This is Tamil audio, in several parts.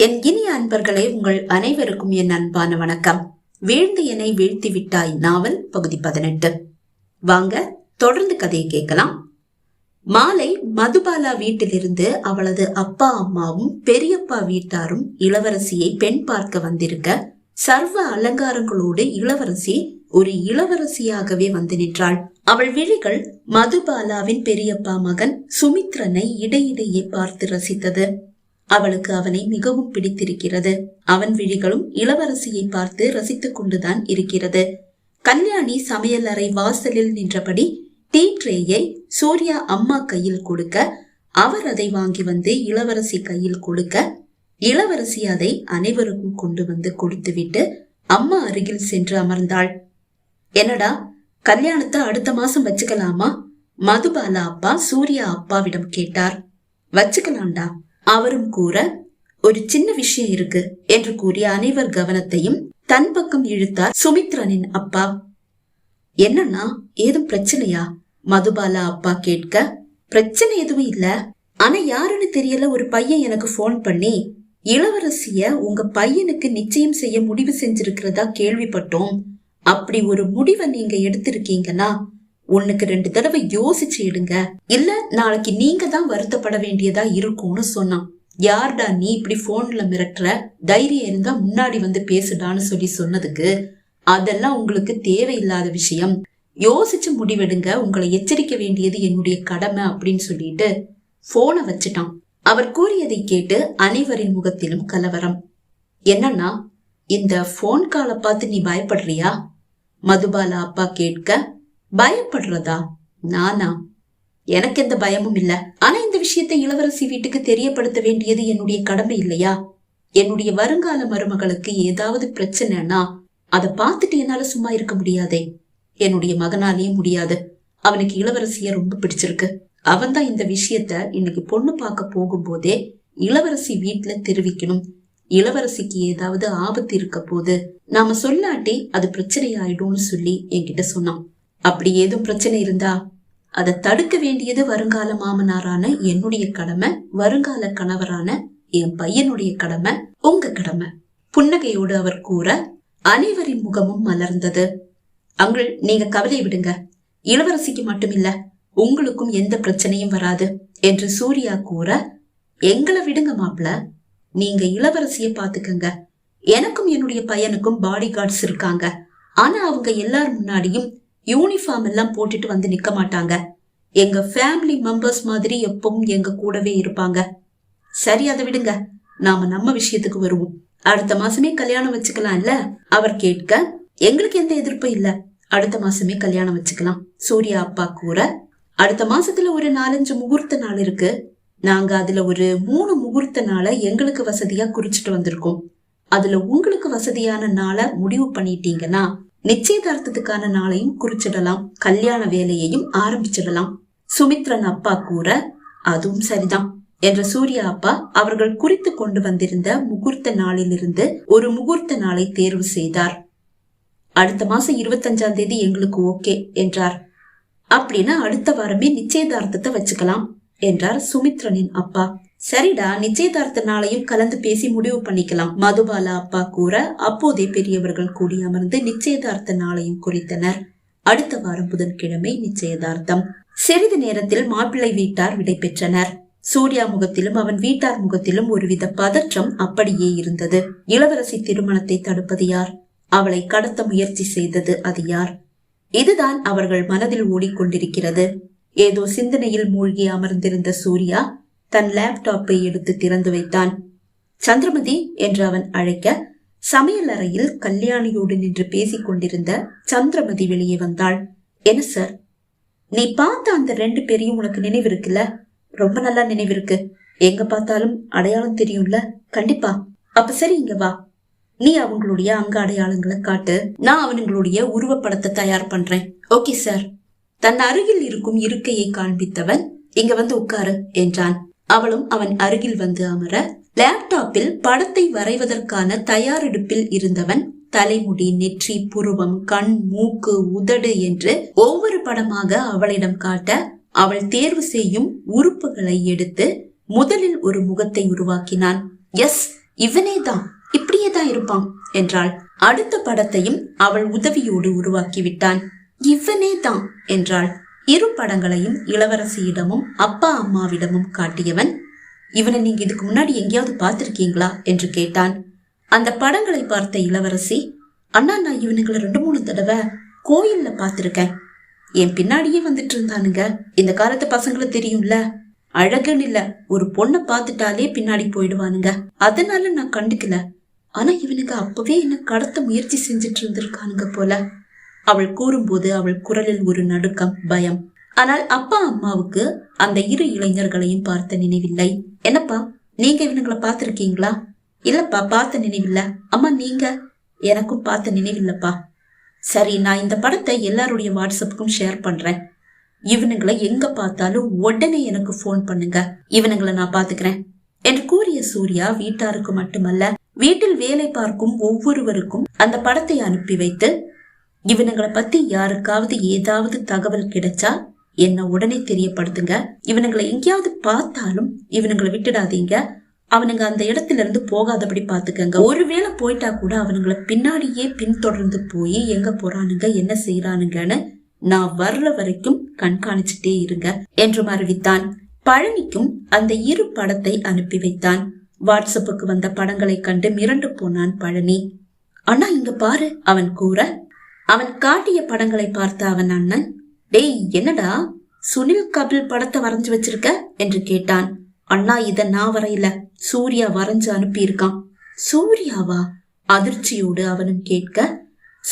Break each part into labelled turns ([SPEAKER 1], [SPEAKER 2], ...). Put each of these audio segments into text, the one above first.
[SPEAKER 1] என் இனிய அன்பர்களே உங்கள் அனைவருக்கும் என் அன்பான வணக்கம். வீழ்ந்து என்னை வீழ்த்தி விட்டாய் நாவல் பகுதி பதினெட்டு. வாங்க தொடர்ந்து கதையை கேட்கலாம். மாலை மதுபாலா வீட்டிலிருந்து அவளது அப்பா அம்மாவும் பெரியப்பா வீட்டாரும் இளவரசியை பெண் பார்க்க வந்திருக்க சர்வ அலங்காரங்களோடு இளவரசி ஒரு இளவரசியாகவே வந்து நின்றாள். அவள் விழிகள் மதுபாலாவின் பெரியப்பா மகன் சுமித்ரனை இடையிடையே பார்த்து ரசித்தது. அவளுக்கு அவனை மிகவும் பிடித்திருக்கிறது. அவன் விழிகளும் இளவரசியை பார்த்து ரசித்துக் கொண்டுதான் இருக்கிறது. கல்யாணி சமையல் அறை வாசலில் நின்றபடி டீ ட்ரேயை சூர்யா அம்மா கையில் கொடுக்க அவர் அதை வாங்கி வந்து இளவரசி கையில் கொடுக்க இளவரசி அதை அனைவருக்கும் கொண்டு வந்து கொடுத்துவிட்டு அம்மா அருகில் சென்று அமர்ந்தாள். என்னடா கல்யாணத்தை அடுத்த மாசம் வச்சுக்கலாமா? மதுபாலா அப்பா சூர்யா அப்பாவிடம் கேட்டார். வச்சுக்கலாம்டா. அவரும் கூற ஒரு சின்ன விஷயம் இருக்கு என்று கூறிய அனைவர் கவனத்தையும் தன் பக்கம் இழுத்தார் சுமித்ரனின் அப்பா. என்னன்னா ஏதும் பிரச்சனையா? மதுபாலா அப்பா கேட்க பிரச்சனை எதுவும் இல்ல. ஆனா யாருன்னு தெரியல ஒரு பையன் எனக்கு போன் பண்ணி இளவரசிய உங்க பையனுக்கு நிச்சயம் செய்ய முடிவு செஞ்சிருக்கிறதா கேள்விப்பட்டோம். அப்படி ஒரு முடிவை நீங்க எடுத்திருக்கீங்கன்னா ஒண்ணுக்கு ரெண்டு தடவை யோசிச்சு எடுங்க. இல்ல நாளைக்கு நீங்க தான் வருத்தப்பட வேண்டியதா இருக்கும்னு சொன்னான். யார்டா நீ இப்படி போன்ல மிரட்டுற? தைரியம் இருந்தா முன்னாடி வந்து பேசுடான்னு சொல்லி சொன்னதுக்கு அதெல்லாம் உங்களுக்கு தேவையில்லாத விஷயம். யோசிச்சு முடிவெடுங்க. உங்களை எச்சரிக்க வேண்டியது என்னுடைய கடமை அப்படின்னு சொல்லிட்டு போனை வச்சுட்டான். அவர் கூறியதை கேட்டு அனைவரின் முகத்திலும் கலவரம். என்னன்னா இந்த போன் காலை பார்த்து நீ பயப்படுறியா? மதுபாலா அப்பா கேட்க பயப்படுறதா? நானா? எனக்கு எந்த பயமும் இல்ல. ஆனா இந்த விஷயத்தை இளவரசி வீட்டுக்கு தெரியப்படுத்த வேண்டியது என்னுடைய கடமை இல்லையா? என்னுடைய வருங்கால மருமகளுக்கு ஏதாவது பிரச்சனைனா அதை பார்த்துட்டு என்னால சும்மா இருக்க முடியாதே. என்னுடைய மகனாலேயும் முடியாது. அவனுக்கு இளவரசிய ரொம்ப பிடிச்சிருக்கு. அவன் தான் இந்த விஷயத்த இன்னைக்கு பொண்ணு பார்க்க போகும்போதே இளவரசி வீட்டுல தெரிவிக்கணும். இளவரசிக்கு ஏதாவது ஆபத்து இருக்க போது நாம சொல்லாட்டி அது பிரச்சனை ஆயிடும்னு சொல்லி என்கிட்ட சொன்னான். அப்படி ஏதும் பிரச்சனை இருந்தா அதை தடுக்க வேண்டியது வருங்கால மாமனாரான என்னுடைய கடமை வருங்கால கணவரான என் பையனுடைய கடமை உங்க கடமை. புன்னகையோடு அவர் கூற அனைவரின் முகமும் மலர்ந்தது. அங்கள் நீங்க கவலை விடுங்க. இளவரசிக்கு மட்டுமில்ல உங்களுக்கும் எந்த பிரச்சனையும் வராது என்று சூர்யா கூற எங்களை விடுங்க மாப்பிள நீங்க இளவரசிய பாத்துக்கங்க எனக்கும் என்னுடைய பையனுக்கும் பாடி கார்ட்ஸ் இருக்காங்க. ஆனா அவங்க எல்லார் முன்னாடியும் யூனிஃபார்ம் எல்லாம் போட்டுட்டு வந்து நிக்க மாட்டாங்க. எங்க ஃபேமிலி மெம்பர்ஸ் மாதிரி எப்பவும் எங்க கூடவே இருப்பாங்க. சரி அதை விடுங்க. நாம நம்ம விஷயத்துக்கு வருவோம். அடுத்த மாசமே கல்யாணம் வச்சுக்கலாம் இல்ல அவர் கேட்க எங்களுக்கு எந்த எதிர்ப்பும் இல்ல. அடுத்த மாசமே கல்யாணம் வச்சுக்கலாம். சூர்யா அப்பா கூற அடுத்த மாசத்துல ஒரு நாலஞ்சு முகூர்த்த நாள் இருக்கு. நாங்க அதுல ஒரு மூணு முகூர்த்த நாளை எங்களுக்கு வசதியா குறிச்சிட்டு வந்திருக்கோம். அதுல உங்களுக்கு வசதியான நாளை முடிவு பண்ணிட்டீங்கன்னா நிச்சயதார்த்தத்துக்கான நாளையும் குறிச்சிடலாம். கல்யாண வேலையையும் ஆரம்பிச்சிடலாம். சுமித்ரன் அப்பா கூற அதுவும் சரிதான் என்ற சூர்யா அப்பா அவர்கள் குறித்து கொண்டு வந்திருந்த முகூர்த்த நாளிலிருந்து ஒரு முகூர்த்த நாளை தேர்வு செய்தார். அடுத்த மாசம் இருபத்தஞ்சாம் தேதி எங்களுக்கு ஓகே என்றார். அப்படின்னா அடுத்த வாரமே நிச்சயதார்த்தத்தை வச்சுக்கலாம் என்றார் சுமித்ரனின் அப்பா. சரிடா நிச்சயதார்த்த நாளையும் கலந்து பேசி முடிவு பண்ணிக்கலாம். மதுபாலா அப்பா கூற அப்போதே பெரியவர்கள் கூடி அமர்ந்து நிச்சயதார்த்த நாளையும் குறித்தனர். அடுத்த வாரம் புதன்கிழமை நிச்சயதார்த்தம். சிறிது நேரத்தில் மாப்பிள்ளை வீட்டார் விடை பெற்றனர். சூர்யா முகத்திலும் அவன் வீட்டார் முகத்திலும் ஒருவித பதற்றம் அப்படியே இருந்தது. இளவரசி திருமணத்தை தடுப்பது யார்? அவளை கடத்த முயற்சி செய்தது அது யார்? இதுதான் அவர்கள் மனதில் ஓடிக்கொண்டிருக்கிறது. ஏதோ சிந்தனையில் மூழ்கி அமர்ந்திருந்த சூர்யா தன் லேப்டாப்பை எடுத்து திறந்து வைத்தான். சந்திரமதி என்று அவன் அழைக்க சமையல் அறையில் கல்யாணியோடு நின்று பேசிக் கொண்டிருந்த சந்திரமதி வெளியே வந்தாள். என்ன சார்? நீ பார்த்த அந்த ரெண்டு பேரையும் உனக்கு நினைவு இருக்குல்ல? ரொம்ப நல்லா நினைவு இருக்கு. எங்க பார்த்தாலும் அடையாளம் தெரியும்ல? கண்டிப்பா. அப்ப சரி இங்க வா. நீ அவங்களுடைய அங்க அடையாளங்களை காட்டு. நான் அவனுங்களுடைய உருவப்படத்தை தயார் பண்றேன். Okay sir. தன் அருகில் இருக்கும் இருக்கையை காண்பித்தவன் இங்க வந்து உட்காரு என்றான். அவளும் அவன் அருகில் வந்து அமர லேப்டாப்பில் படத்தை வரைவதற்கான தயாரெடுப்பில் இருந்தவன் தலைமுடி நெற்றி புருவம் கண் மூக்கு உதடு என்று ஒவ்வொரு படமாக அவளிடம் காட்ட அவள் தேர்வு செய்யும் உறுப்புகளை எடுத்து முதலில் ஒரு முகத்தை உருவாக்கினான். எஸ் இவனே தான் இப்படியே தான் இருப்பான் என்றாள். அடுத்த படத்தையும் அவள் உதவியோடு உருவாக்கி விட்டான் இவனே தான் என்றாள். இரு படங்களையும் இளவரசியிடமும் அப்பா அம்மாவிடமும் காட்டியவன் இவனை நீங்க இதுக்கு முன்னாடி எங்கேயாவது பார்த்திருக்கீங்களா? என்று கேட்டான். அந்த படங்களை பார்த்த இளவரசி அண்ணா நான் இவனுங்களை ரெண்டு மூணு தடவை கோயில்ல பார்த்திருக்கேன். என் பின்னாடியே வந்துட்டு இருந்தானுங்க. இந்த காலத்து பசங்களை தெரியும்ல. அழகுன்னு இல்ல. ஒரு பொண்ணை பார்த்துட்டாலே பின்னாடி போயிடுவானுங்க. அதனால நான் கண்டுக்கல. ஆனா இவனுங்க அப்பவே என்ன கடத்த முயற்சி செஞ்சுட்டு இருந்திருக்கானுங்க போல. அவள் கூறும்போது அவள் குரலில் ஒரு நடுக்கம் பயம். ஆனால் அப்பா அம்மாவுக்கு அந்த இரு இளைஞர்களையும் பார்த்த நினைவில்லை. என்னப்பா நீங்க இவனுங்களை பார்த்துருக்கீங்களா? இல்லப்பா பார்த்த நினைவில்ல. அம்மா நீங்க? எனக்கும் பார்த்த நினைவில்லப்பா. சரி நான் இந்த படத்தை எல்லாருடைய வாட்ஸ்அப்புக்கும் ஷேர் பண்றேன். இவனுங்களை எங்க பார்த்தாலும் உடனே எனக்கு ஃபோன் பண்ணுங்க. இவனுங்களை நான் பாத்துக்கிறேன் என்று கூறிய சூர்யா வீட்டாருக்கு மட்டுமல்ல வீட்டில் வேலை பார்க்கும் ஒவ்வொருவருக்கும் அந்த படத்தை அனுப்பி வைத்து இவனுங்களை பத்தி யாருக்காவது ஏதாவது தகவல் கிடைச்சா என்ன உடனே தெரியப்படுத்துங்க. இவனுங்களை எங்கேயாவது பார்த்தாலும் இவனுங்களை விட்டுடாதீங்க. அவனுங்க அந்த இடத்துல இருந்து போகாதபடி பாத்துக்கங்க ஒருவேளை போயிட்டா கூட அவனுங்களை பின்னாடியே பின்தொடர்ந்து போய் எங்க போறானுங்க என்ன செய்யறானுங்கன்னு நான் வர்ற வரைக்கும் கண்காணிச்சுட்டே இருங்க என்று அறிவித்தான் பழனிக்கும் அந்த இரு படத்தை அனுப்பி வைத்தான். வாட்ஸ்அப்புக்கு வந்த படங்களை கண்டு மிரண்டு போனான் பழனி. அண்ணா இங்க பாரு அவன் கூற அவன் காட்டிய படங்களை பார்த்த அவன் அண்ணன் டேய் என்னடா? சுனில் கபில் படத்தை வரைஞ்சு வச்சிருக்க? என்று கேட்டான். அண்ணா இத நான் வரையில. சூர்யா வரைஞ்சு அனுப்பியிருக்கான். சூர்யாவா? அதிர்ச்சியோடு அவனும் கேட்க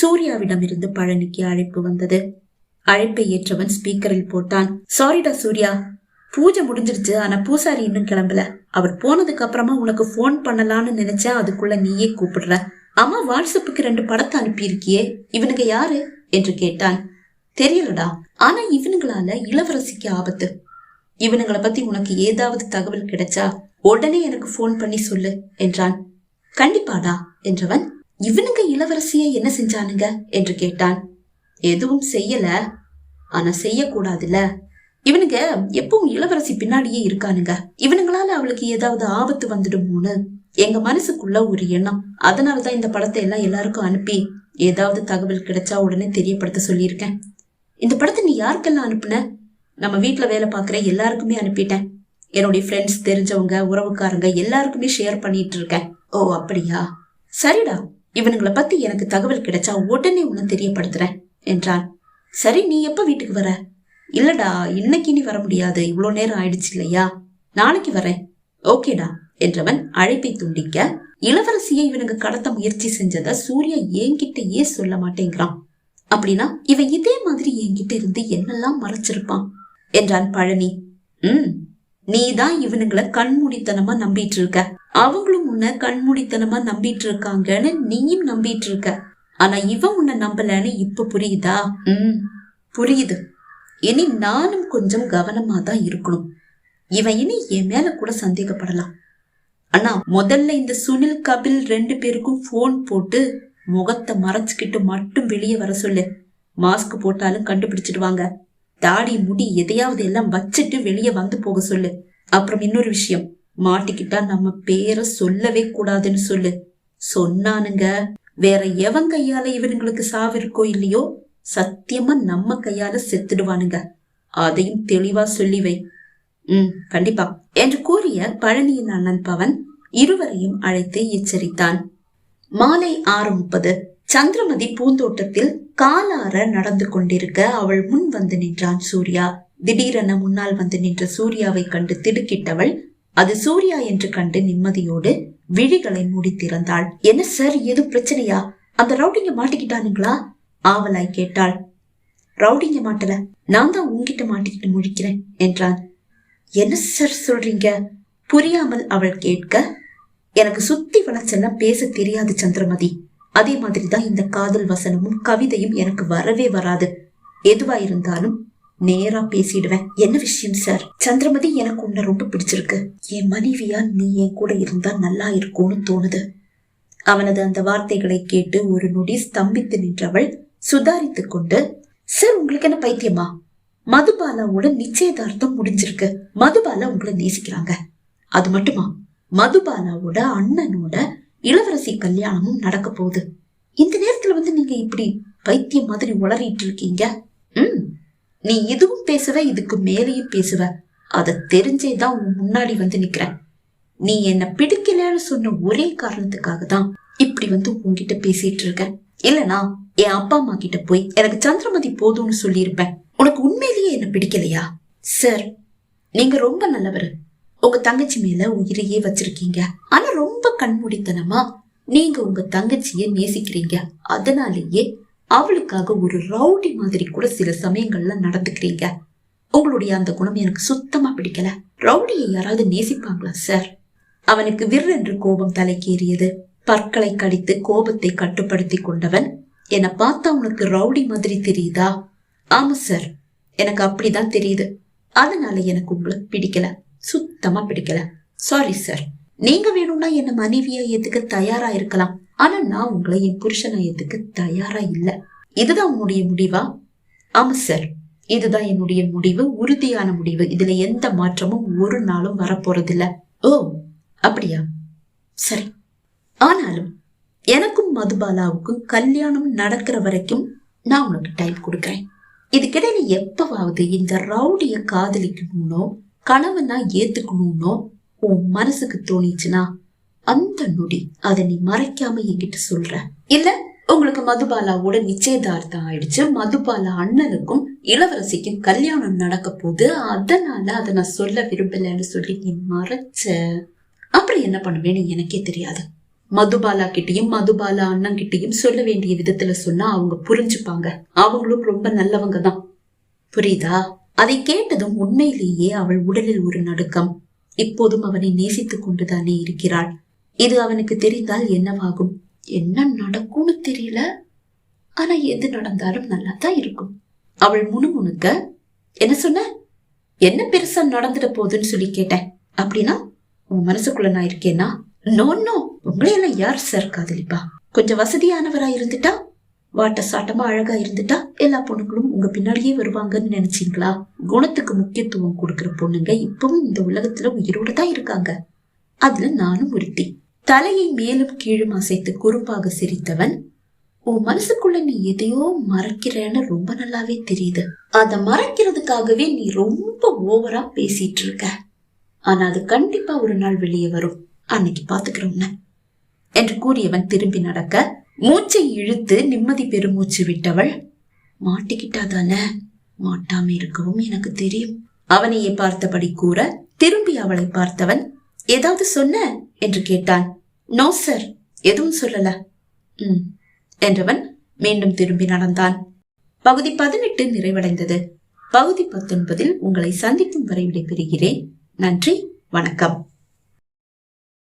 [SPEAKER 1] சூர்யாவிடமிருந்து பழனிக்கு அழைப்பு வந்தது. அழைப்பை ஏற்றவன் ஸ்பீக்கரில் போட்டான். சாரிடா சூர்யா பூஜை முடிஞ்சிருச்சு. ஆனா பூசாரி இன்னும் கிளம்பல. அவர் போனதுக்கு அப்புறமா உனக்கு போன் பண்ணலான்னு நினைச்சா அதுக்குள்ள நீயே கூப்பிடுற. அம்மா வாட்ஸ்அப்புக்கு ரெண்டு படத்தை அனுப்பியிருக்கியே இவனுங்க யாரு? என்று கேட்டான் தெரியலடா. ஆனா இவனுங்களால இளவரசிக்கு ஆபத்து. இவனுங்களை பத்தி உனக்கு ஏதாவது தகவல் கிடைச்சா உடனே எனக்கு போன் பண்ணி சொல்லு என்றான். கண்டிப்பாடா என்றவன். இவனுங்க இளவரசிய என்ன செஞ்சானுங்க? என்று கேட்டான். எதுவும் செய்யல. ஆனா செய்யக்கூடாதுல்ல. இவனுங்க எப்பவும் இளவரசி பின்னாடியே இருக்கானுங்க. இவனுங்களால அவளுக்கு ஏதாவது ஆபத்து வந்துடுமோன்னு எங்க மனசுக்குள்ள ஒரு எண்ணம். அதனாலதான் இந்த படத்தை எல்லாம் எல்லாருக்கும் அனுப்பி ஏதாவது தகவல் கிடைச்சா உடனே தெரியப்படுத்த சொல்லியிருக்கேன். இந்த படத்தை நீ யாருக்கெல்லாம் அனுப்புன? நம்ம வீட்டுல வேலை பார்க்குற எல்லாருக்குமே அனுப்பிட்டேன். என்னுடைய ஃப்ரெண்ட்ஸ் தெரிஞ்சவங்க உறவுக்காரங்க எல்லாருக்குமே ஷேர் பண்ணிட்டு இருக்கேன் ஓ அப்படியா? சரிடா இவனுங்களை பத்தி எனக்கு தகவல் கிடைச்சா உடனே உன்னை தெரியப்படுத்துறேன் என்றான். சரி நீ எப்ப வீட்டுக்கு வர? இல்லடா இன்னைக்கு நீ வர முடியாது. இவ்வளோ நேரம் ஆயிடுச்சு இல்லையா? நாளைக்கு வரேன். ஓகேடா. என்றவன் அழைப்பை துண்டிக்க இளவரசியை இவனுங்க கடத்த முயற்சி செஞ்சத சூர்யா என்கிட்டயே சொல்ல மாட்டேங்கிறான். அப்படின்னா இவன் இதே மாதிரி என்கிட்ட இருந்து என்னெல்லாம் மறைச்சிருப்பான்? என்றான் பழனி. உம் நீதான் இவனுங்களை கண்மூடித்தனமா நம்பிட்டு இருக்க அவங்களும் உன்னை கண்மூடித்தனமா நம்பிட்டு இருக்காங்கன்னு நீயும் நம்பிட்டு இருக்க ஆனா இவன் உன்னை நம்பலன்னு இப்ப புரியுதா? உம் புரியுது. இனி நானும் கொஞ்சம் கவனமா தான் இருக்கணும். இவன் இனி என் மேல கூட சந்தேகப்படலாம். அண்ணா முதல்ல இந்த சுனில் கபில் ரெண்டு பேருக்கும் போன் போட்டு முகத்தை மறைச்சுக்கிட்டு மட்டும் வெளியே வர சொல்லு. மாஸ்க் போட்டாலும் கண்டுபிடிச்சிடுவாங்க தாடி முடி எதையாவது எல்லாம் வச்சுட்டு வெளியே வந்து போக சொல்லு. அப்புறம் இன்னொரு விஷயம் மாட்டிக்கிட்டா நம்ம பேரை சொல்லவே கூடாதுன்னு சொல்லு. சொன்னானுங்க வேற எவன் கையால இவனுங்களுக்கு சாவு இருக்கோ இல்லையோ சத்தியமா நம்ம கையால செத்துடுவானுங்க. அதையும் தெளிவா சொல்லி வை. உம் கண்டிப்பா. என்று கூறிய பழனியின் அண்ணன் பவன் இருவரையும் அழைத்து எச்சரித்தான். மாலை ஆறு முப்பது சந்திரமதி பூந்தோட்டத்தில் காலார நடந்து கொண்டிருக்க அவள் முன் வந்து நின்றான் சூர்யா. திடீரென முன்னால் வந்து நின்ற சூர்யாவை கண்டு திடுக்கிட்டவள் அது சூர்யா என்று கண்டு நிம்மதியோடு விழிகளை மூடி திறந்தாள். என்ன சார் எது பிரச்சனையா? அந்த ரவுடிங்க மாட்டிக்கிட்டானுங்களா? ஆவலாய் கேட்டாள். ரவுடிங்க மாட்டல. நான் தான் உங்ககிட்ட மாட்டிக்கிட்டு முழிக்கிறேன் என்றான். என்ன சார் சொல்றீங்க? புரியாமல் அவள் கேட்க எனக்கு சுத்தி வளச்செல்லாம் பேச தெரியாது சந்திரமதி. அதே மாதிரிதான் இந்த காதல் வசனமும் கவிதையும் எனக்கு வரவே வராது. எதுவா இருந்தாலும் நேரா பேசிடுவேன். என்ன விஷயம் சார் சந்திரமதி எனக்கு உன்னை ரொம்ப பிடிச்சிருக்கு. என் மனைவியா நீ என் கூட இருந்தா நல்லா இருக்கும்னு தோணுது. அவனது அந்த வார்த்தைகளை கேட்டு ஒரு நொடி ஸ்தம்பித்து நின்றவள் சுதாரித்து கொண்டு சார் உங்களுக்கு என்ன பைத்தியமா? மதுபாலாவோட நிச்சயதார்த்தம் முடிஞ்சிருக்கு. மதுபாலா உங்களை நேசிக்கிறாங்க. அது மட்டுமா? மதுபாலாவோட அண்ணனோட இளவரசி கல்யாணமும் நடக்க போகுது. இந்த நேரத்துல வந்து நீங்க இப்படி பைத்திய மாதிரி உளறிட்டு இருக்கீங்க? ம். நீ இதுவும் பேசுவ இதுக்கு மேலேயும் பேசுவ. அதை தெரிஞ்சேதான் உன் முன்னாடி வந்து நிக்கிறேன். நீ என்ன பிடிக்கலன்னு சொன்ன ஒரே காரணத்துக்காக தான் இப்படி வந்து உன்கிட்ட பேசிட்டு இருக்கேன். இல்லனா என் அப்பா அம்மா கிட்ட போய் எனக்கு சந்திரமதி போதும்னு சொல்லியிருப்பேன். உனக்கு உண்மையிலேயே என்ன பிடிக்கலையா? சார் நீங்க ரொம்ப நல்லவர். உங்க தங்கச்சி மேல உயிரையே வச்சிருக்கீங்க. ஆனா ரொம்ப கண்மூடித்தனமா நீங்க உங்க தங்கச்சிய நேசிக்கிறீங்க. அதனாலேயே அவளுக்காக ஒரு ரவுடி மாதிரி கூட சில சமயங்கள்ல நடந்துக்கிறீங்க. உங்களுடைய அந்த குணம் எனக்கு சுத்தமா பிடிக்கல. ரவுடியை யாராவது நேசிப்பாங்களா சார் அவனுக்கு விர் என்று கோபம் தலைக்கேறியது. பற்களை கடித்து கோபத்தை கட்டுப்படுத்தி கொண்டவன். என்னை பார்த்தா உனக்கு ரவுடி மாதிரி தெரியுதா? ஆமா சார் எனக்கு அப்படிதான் தெரியுது. அதனால எனக்கு உங்களை பிடிக்கல. சுத்தமா பிடிக்கல. சாரி சார் நீங்க வேணும்னா என்ன மனைவியா ஏத்துக்க தயாரா இருக்கலாம். ஆனா நான் உங்களை என் புருஷனை ஏத்துக்க தயாரா இல்ல. இதுதான் உன்னுடைய முடிவா? ஆமா சார் இதுதான் என்னுடைய முடிவு. உறுதியான முடிவு. இதுல எந்த மாற்றமும் ஒரு நாளும் வரப்போறதில்ல. ஓ அப்படியா? சரி. ஆனாலும் எனக்கும் மதுபாலாவுக்கும் கல்யாணம் நடக்கிற வரைக்கும் நான் உனக்கு டைம் கொடுக்குறேன். இதுக்கிடையில எப்பவாவது இந்த ரவுடிய காதலிக்கணும்னோ கணவனா ஏத்துக்கணும்னோ உன் மனசுக்கு தோணிச்சுன்னா அந்த நொடி அதை நீ மறைக்காம என்கிட்ட சொல்ற. இல்ல உங்களுக்கு மதுபாலாவோட நிச்சயதார்த்தம் ஆயிடுச்சு மதுபாலா அண்ணனுக்கும் இளவரசிக்கும் கல்யாணம் நடக்க போது அதனால அதை நான் சொல்ல விரும்பலன்னு சொல்லி நீ மறைச்ச. அப்படி என்ன பண்ணுவேன்னு எனக்கே தெரியாது. மதுபாலா கிட்டயும் மதுபாலா அண்ணன் கிட்டயும் சொல்ல வேண்டிய விதத்துல சொன்னா அவங்க புரிஞ்சுப்பாங்க. அவங்களும் ரொம்ப நல்லவங்க தான். புரியுதா? அதை கேட்டதும் உண்மையிலேயே அவள் உடலில் ஒரு நடுக்கம். இப்போதும் அவனை நேசித்துக் கொண்டுதானே இருக்கிறாள். இது அவனுக்கு தெரிந்தால் என்னவாகும்? என்ன நடக்கும்னு தெரியல. ஆனா எது நடந்தாலும் நல்லா தான் இருக்கும். அவள் முணுமுணுக்க என்ன சொன்ன? என்ன பெருசா நடந்துட போகுதுன்னு சொல்லி கேட்டேன். அப்படின்னா உன் மனசுக்குள்ள நான் இருக்கேனா? No no. உங்களையெல்லாம் யார் சார் காதலிப்பா? கொஞ்சம் வசதியானவரா இருந்துட்டா? வாட்ட சாட்டமா அழகா இருந்துட்டா? எல்லா பொண்ணுங்களும் உங்க பின்னாடியே வருவாங்கன்னு நினைச்சீங்களா? குணத்துக்கு முக்கியத்துவம் கொடுக்கிற பொண்ணுங்க இப்பவும் இந்த உலகத்துல உயிரோட தான் இருக்காங்க. அதுல நானும் ஒருத்தி. தலையை மேலும் கீழும் அசைத்து குறும்பாக சிரித்தவன் உன் மனசுக்குள்ள நீ எதையோ மறைக்கிறேன்னு ரொம்ப நல்லாவே தெரியுது. அத மறைக்கிறதுக்காகவே நீ ரொம்ப ஓவரா பேசிட்டு இருக்க. ஆனா அது கண்டிப்பா ஒரு நாள் வெளியே வரும். அன்னைக்கு பாத்துக்கிறோம்னு என்று கூறியவன் திரும்பி நடக்க மூச்சை இழுத்து நிம்மதி பெருமூச்சு விட்டவள் மாட்டிக்கிட்டாதானே? மாட்டாம இருக்கவும் எனக்கு தெரியும். அவனையே பார்த்தபடி கூற திரும்பி அவளை பார்த்தவன் ஏதாவது சொன்ன? என்று கேட்டான். நோ சார் எதுவும் சொல்லல. ம் என்றவன் மீண்டும் திரும்பி நடந்தான். பகுதி பதினெட்டு நிறைவடைந்தது. பகுதி பத்தொன்பதில் உங்களை சந்திக்கும் வரை விடைபெறுகிறேன். நன்றி வணக்கம்.